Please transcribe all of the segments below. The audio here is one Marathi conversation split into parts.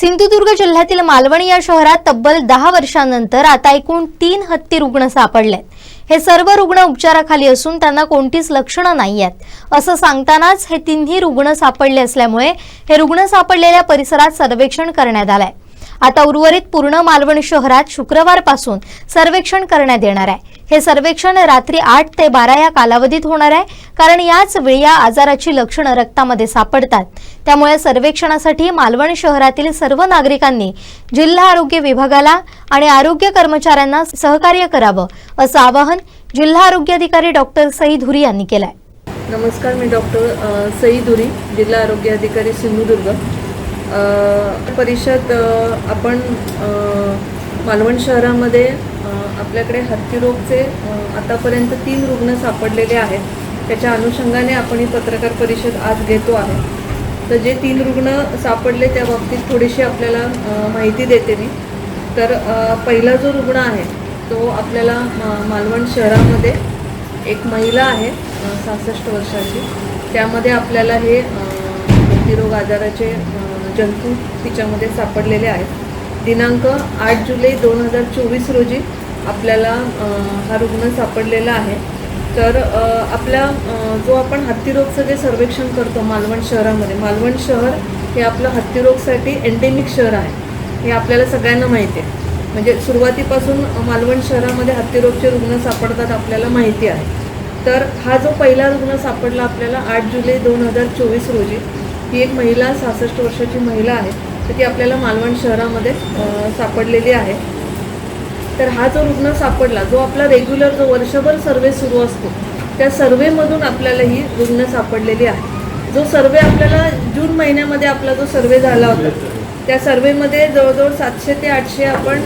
सिंधुदुर्ग जिल्ह्यातील मालवणी या शहरात तब्बल दहा वर्षांनंतर आता एकूण तीन हत्ती रुग्ण सापडलेत. हे सर्व रुग्ण उपचाराखाली असून त्यांना कोणतीच लक्षणं नाही आहेत. असं सांगतानाच हे तिन्ही रुग्ण सापडले असल्यामुळे हे रुग्ण सापडलेल्या परिसरात सर्वेक्षण करण्यात आलं आहे आता उर्वरित पूर्ण मालवण शहरात शुक्रवारपासून सर्वेक्षण करण्यात येणार आहे. हे सर्वेक्षण रात्री आठ ते बारा या कालावधीत होणार आहे कारण याच वेळी या आजाराची लक्षणं रक्तामध्ये सापडतात. त्यामुळे सर्वेक्षणासाठी मालवण शहरातील सर्व नागरिकांनी जिल्हा आरोग्य विभागाला आणि आरोग्य कर्मचाऱ्यांना सहकार्य करावं असं आवाहन जिल्हा आरोग्य अधिकारी डॉक्टर सई धुरी यांनी केलंय. नमस्कार मी डॉक्टर सई धुरी जिल्हा आरोग्य अधिकारी सिंधुदुर्ग. परिषद आपण मालवण शहरामध्ये आपल्याकडे हत्तीरोगचे आतापर्यंत तीन रुग्ण सापडलेले आहेत. त्याच्या अनुषंगाने आपण ही पत्रकार परिषद आज घेतो आहे. तर जे तीन रुग्ण सापडले त्या बाबतीत थोडीशी आपल्याला माहिती देते मी. तर पहिला जो रुग्ण आहे तो आपल्याला मालवण शहरामध्ये एक महिला आहे सहासष्ट वर्षाची. त्यामध्ये आपल्याला हे हत्तीरोग आजाराचे जंतू तिच्यामध्ये सापडलेले आहेत. दिनांक आठ जुलै दोन हजार चोवीस रोजी आपल्याला हा रुग्ण सापडलेला आहे. तर आपला आपल्या जो आपण हत्तीरोगचं जे सर्वेक्षण करतो मालवण शहरामध्ये मालवण शहर हे आपलं हत्तीरोगसाठी एंडेमिक शहर आहे. हे आपल्याला सगळ्यांना माहिती आहे. म्हणजे सुरुवातीपासून मालवण शहरामध्ये हत्तीरोगचे रुग्ण सापडतात आपल्याला माहिती आहे. तर हा जो पहिला रुग्ण सापडला आपल्याला आठ जुलै दोन हजार चोवीस रोजी ही एक महिला सहासष्ट वर्षाची महिला आहे तर ती आपल्याला मालवण शहरामध्ये सापडलेली आहे. तर हा जो रुग्ण सापडला जो आपला रेग्युलर जो वर्षभर सर्वे सुरू असतो त्या सर्वेमधून आपल्याला ही रुग्ण सापडलेली आहे. जो सर्वे आपल्याला जून महिन्यामध्ये आपला जो सर्वे झाला होता त्या सर्वेमध्ये जवळजवळ सातशे ते आठशे आपण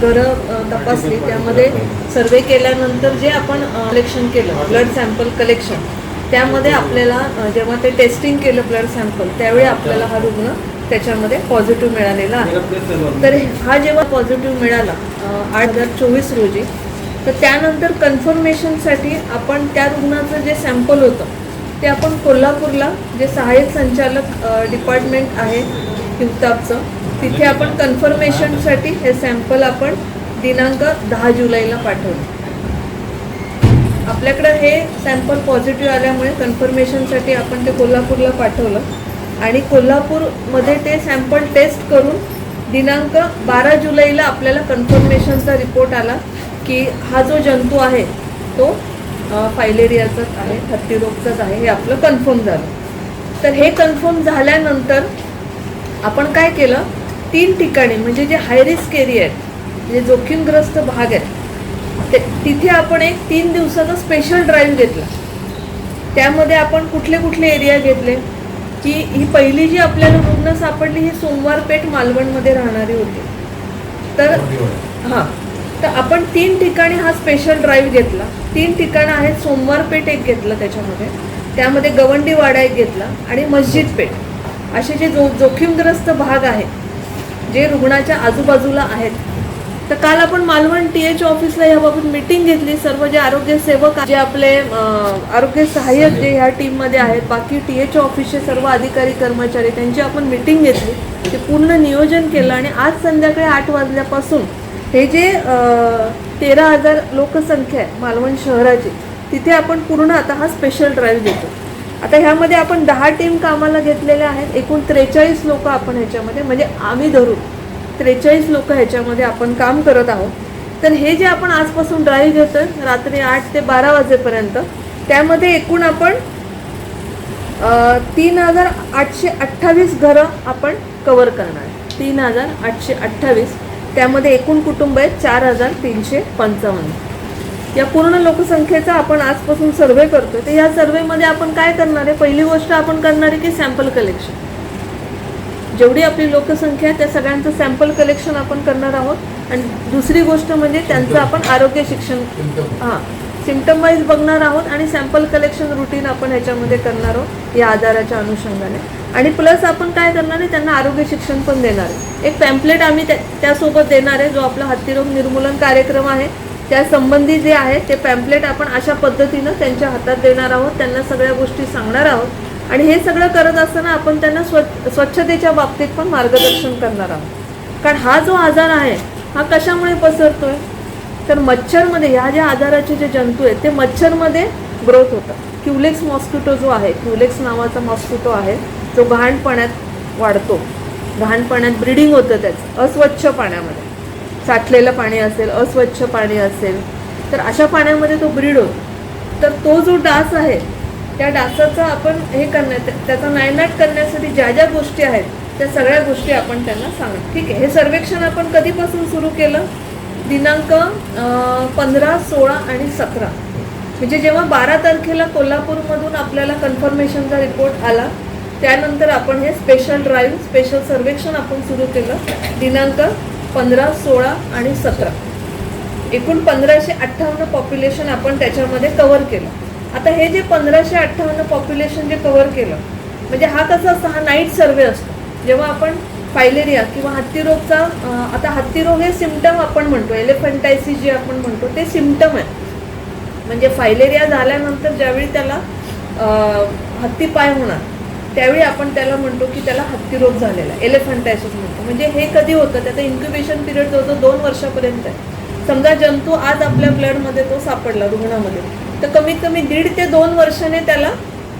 घरं तपासली. त्यामध्ये सर्वे केल्यानंतर जे आपण कलेक्शन केलं ब्लड सॅम्पल कलेक्शन त्यामध्ये आपल्याला जेव्हा ते टेस्टिंग केलं ब्लड सॅम्पल त्यावेळी आपल्याला हा रुग्ण त्याच्यामध्ये पॉझिटिव्ह मिळालेला आहे. तर हा जेव्हा पॉझिटिव्ह मिळाला आठ हजार चोवीस रोजी तर त्यानंतर कन्फर्मेशनसाठी आपण त्या रुग्णाचं जे सॅम्पल होतं ते आपण कोल्हापूरला जे सहाय्यक संचालक डिपार्टमेंट आहे हिवतापचं तिथे आपण कन्फर्मेशनसाठी हे सॅम्पल आपण दिनांक दहा जुलैला पाठवलं. आपल्याकडं हे सॅम्पल पॉझिटिव्ह आल्यामुळे कन्फर्मेशनसाठी आपण ते कोल्हापूरला पाठवलं. आणि कोल्हापूरमध्ये ते सॅम्पल टेस्ट करून दिनांक बारा जुलैला आपल्याला कन्फर्मेशनचा रिपोर्ट आला की हा जो जंतू आहे तो फायलेरियाचाच आहे हत्तीरोगचाच आहे हे आपलं कन्फर्म झालं. तर हे कन्फर्म झाल्यानंतर आपण काय केलं? तीन ठिकाणी म्हणजे जे हाय रिस्क एरिया आहेत जे जोखीमग्रस्त भाग आहेत ते तिथे आपण एक तीन दिवसाचा स्पेशल ड्राईव्ह घेतला. त्यामध्ये आपण कुठले कुठले एरिया घेतले की ही पहिली जी आपल्याला रुग्ण सापडली ही सोमवार पेठ मालवणमध्ये राहणारी होती. तर हां. तर आपण तीन ठिकाणी हा स्पेशल ड्राईव्ह घेतला. तीन ठिकाणं आहेत सोमवार पेठ एक घेतलं त्याच्यामध्ये. त्यामध्ये गवंडीवाडा एक घेतला आणि मस्जिद पेठ. असे जे जो जोखीमग्रस्त भाग आहेत जे रुग्णाच्या आजूबाजूला आहेत तर काल आपण मालवण टी एच ऑफिसला याबाबत मिटिंग घेतली. सर्व जे आरोग्य सेवक जे आपले आरोग्य सहाय्यक जे ह्या टीममध्ये आहेत बाकी टी एच ऑफिसचे सर्व अधिकारी कर्मचारी त्यांची आपण मिटिंग घेतली. ते पूर्ण नियोजन केलं आणि आज संध्याकाळी आठ वाजल्यापासून हे जे तेरा हजार लोकसंख्या आहे मालवण शहराची तिथे आपण पूर्ण आता हा स्पेशल ड्राईव्ह देतो. आता ह्यामध्ये आपण दहा टीम कामाला घेतलेल्या आहेत. एकूण त्रेचाळीस लोक आपण ह्याच्यामध्ये म्हणजे आम्ही धरू त्रेचाळीस लोक ह्याच्यामध्ये आपण काम करत आहोत. तर हे जे आपण आजपासून ड्राईव्ह घेतोय रात्री आठ ते बारा वाजेपर्यंत त्यामध्ये एकूण आपण तीन हजार आठशे अठ्ठावीस घरं आपण कवर करणार. तीन हजार आठशे अठ्ठावीस. त्यामध्ये एकूण कुटुंब आहेत चार हजार तीनशे पंचावन्न. या पूर्ण लोकसंख्येचा आपण आजपासून सर्वे करतो तर या सर्वेमध्ये आपण काय करणार आहे? पहिली गोष्ट आपण करणार आहे की सॅम्पल कलेक्शन जेवढी आपली लोकसंख्या आहे त्या सगळ्यांचं सॅम्पल कलेक्शन आपण करणार आहोत. आणि दुसरी गोष्ट म्हणजे त्यांचं आपण आरोग्य शिक्षण हां सिमटम वाईज बघणार आहोत आणि सॅम्पल कलेक्शन रुटीन आपण ह्याच्यामध्ये करणार आहोत या आजाराच्या अनुषंगाने. आणि प्लस आपण काय करणार आहे त्यांना आरोग्य शिक्षण पण देणार आहे. एक पॅम्पलेट आम्ही त्या त्यासोबत देणार आहे जो आपला हत्तीरोग निर्मूलन कार्यक्रम आहे. त्या संबंधी जे आहे ते पॅम्पलेट आपण अशा पद्धतीनं त्यांच्या हातात देणार आहोत. त्यांना सगळ्या गोष्टी सांगणार आहोत. आणि हे सगळं करत असताना आपण त्यांना स्व स्वच्छतेच्या बाबतीत पण मार्गदर्शन करणार आहोत. कारण हा जो आजार आहे हा कशामुळे पसरतोय? तर मच्छरमध्ये ह्या ज्या आजाराचे जे जंतू आहेत ते मच्छरमध्ये ग्रोथ होतात. क्युलेक्स मॉस्किटो जो आहे क्युलेक्स नावाचा मॉस्किटो आहे जो घाण पाण्यात वाढतो. घाण पाण्यात ब्रिडिंग होतं त्याचं अस्वच्छ पाण्यामध्ये. साठलेलं पाणी असेल अस्वच्छ पाणी असेल तर अशा पाण्यामध्ये तो ब्रीड होतो. तर तो जो डास आहे त्या डासाचं आपण हे करण्या त्याचा नायनाट करण्यासाठी ज्या ज्या गोष्टी आहेत त्या सगळ्या गोष्टी आपण त्यांना सांगू ठीक आहे हे सर्वेक्षण आपण कधीपासून सुरू केलं? दिनांक पंधरा सोळा आणि सतरा. म्हणजे जेव्हा बारा तारखेला कोल्हापूरमधून आपल्याला कन्फर्मेशनचा रिपोर्ट आला त्यानंतर आपण हे स्पेशल ड्राईव्ह स्पेशल सर्वेक्षण आपण सुरू केलं. दिनांक पंधरा सोळा आणि सतरा. एकूण पंधराशे अठ्ठावन्न पॉप्युलेशन आपण त्याच्यामध्ये कवर केलं. आता हे जे पंधराशे अठ्ठावन्न पॉप्युलेशन जे कव्हर केलं म्हणजे हा कसा असतो? हा नाईट सर्वे असतो. जेव्हा आपण फायलेरिया किंवा हत्तीरोगचा आता हत्तीरोग हे सिमटम आपण म्हणतो. एलिफंटायसिस जे आपण म्हणतो ते सिमटम आहे. म्हणजे फायलेरिया झाल्यानंतर ज्यावेळी त्याला हत्ती हत्तीपाय होणार त्यावेळी आपण त्याला म्हणतो की त्याला हत्तीरोग झालेला एलिफंटायसिस म्हणतो. म्हणजे हे कधी होतं? त्याचं इन्क्युबेशन पिरियड जवळजवळ दोन वर्षापर्यंत आहे. समजा जंतू आज आपल्या ब्लडमध्ये तो सापडला रुग्णामध्ये. तर कमीत कमी दीड ते दोन वर्षाने त्याला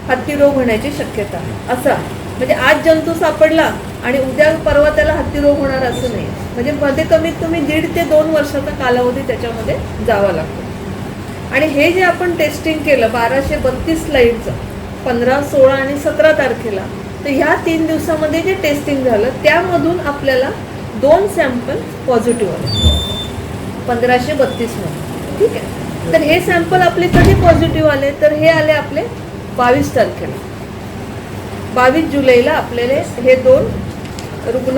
हत्ती रोग होण्याची शक्यता आहे. म्हणजे आज जंतू सापडला आणि उद्या परवा त्याला हत्तीरोग होणार असं नाही. म्हणजे मध्ये कमीत कमी दीड ते दोन वर्षाचा कालावधी त्याच्यामध्ये जावा लागतो. आणि हे जे आपण टेस्टिंग केलं बाराशे बत्तीस स्लाईडचं पंधरा सोळा आणि सतरा तारखेला तर ह्या तीन दिवसामध्ये जे टेस्टिंग झालं त्यामधून आपल्याला दोन सॅम्पल पॉझिटिव्ह आले. पंधराशे बत्तीसमध्ये ठीक आहे? तर हे सॅम्पल आपले कधी पॉझिटिव्ह आले? तर हे आले आपले बावीस तारखेला. बावीस जुलैला आपल्याला हे दोन रुग्ण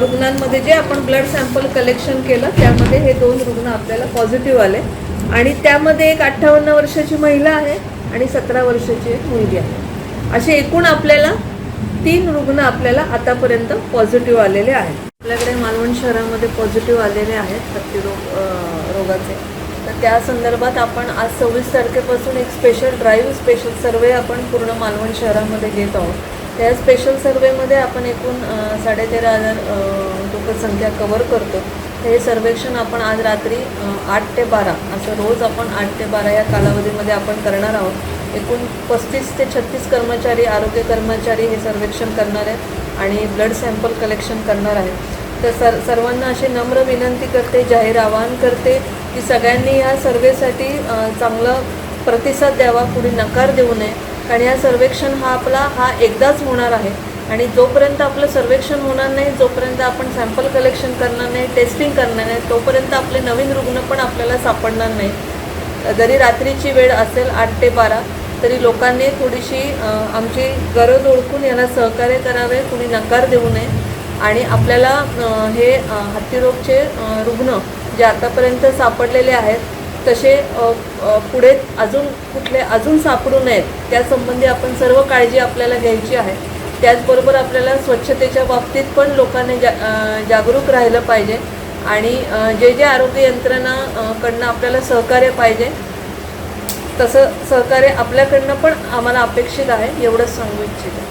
रुग्णांमध्ये जे आपण ब्लड सॅम्पल कलेक्शन केलं त्यामध्ये हे दोन रुग्ण आपल्याला पॉझिटिव्ह आले. आणि त्यामध्ये एक अठ्ठावन्न वर्षाची महिला आहे आणि सतरा वर्षाची एक मुलगी आहे. असे एकूण आपल्याला तीन रुग्ण आपल्याला आतापर्यंत पॉझिटिव्ह आलेले आहेत. आपल्याकडे मालवण शहरामध्ये पॉझिटिव्ह आलेले आहेत हत्तीरोग अ, रोगाचे. तर त्या संदर्भात आपण आज सव्वीस तारखेपासून एक स्पेशल ड्राईव्ह स्पेशल सर्वे आपण पूर्ण मालवण शहरामध्ये घेत आहोत. त्या स्पेशल सर्वेमध्ये आपण एकूण साडेतेरा हजार लोकसंख्या कवर करतो. हे सर्वेक्षण आपण आज रात्री आठ ते बारा असं रोज आपण आठ ते बारा या कालावधीमध्ये आपण करणार आहोत. एकूण पस्तीस ते छत्तीस कर्मचारी आरोग्य कर्मचारी हे सर्वेक्षण करणार आहेत आणि ब्लड सॅम्पल कलेक्शन करणार आहेत. तर सर सर्वांना अशी नम्र विनंती करते जाहीर आवाहन करते. की सगळ्यांनी या सर्वेसाठी चांगलं चांगला प्रतिसाद द्यावा कुणी नकार देऊ नये. कारण या सर्वेक्षण हा आपला हा एकदाच होणार आहे. आणि जोपर्यंत आपलं सर्वेक्षण होणार नाही जोपर्यंत आपण सॅम्पल कलेक्शन करणार नाही टेस्टिंग करणार नाही तोपर्यंत आपले नवीन रुग्ण पण आपल्याला सापडणार नाही. जरी रात्रीची वेळ असेल आठ ते बारा तरी लोकांनी थोडीशी आमची गरज ओळखून याला सहकार्य करावे कुणी नकार देऊ नये. आणि आपल्याला हे हत्तीरोगचे रुग्ण जे आतापर्यंत सापडलेले आहेत तसे पुढे अजून कुठले अजून सापडू नयेत. त्यासंबंधी आपण सर्व काळजी आपल्याला घ्यायची आहे. त्याचबरोबर आपल्याला स्वच्छतेच्या बाबतीत पण लोकांनी जा जागरूक राहिलं पाहिजे आणि जे जे आरोग्य यंत्रणा कडनं आपल्याला सहकार्य पाहिजे तसं सहकार्य आपल्याकडनं पण आम्हाला अपेक्षित आहे एवढंच सांगू इच्छिते.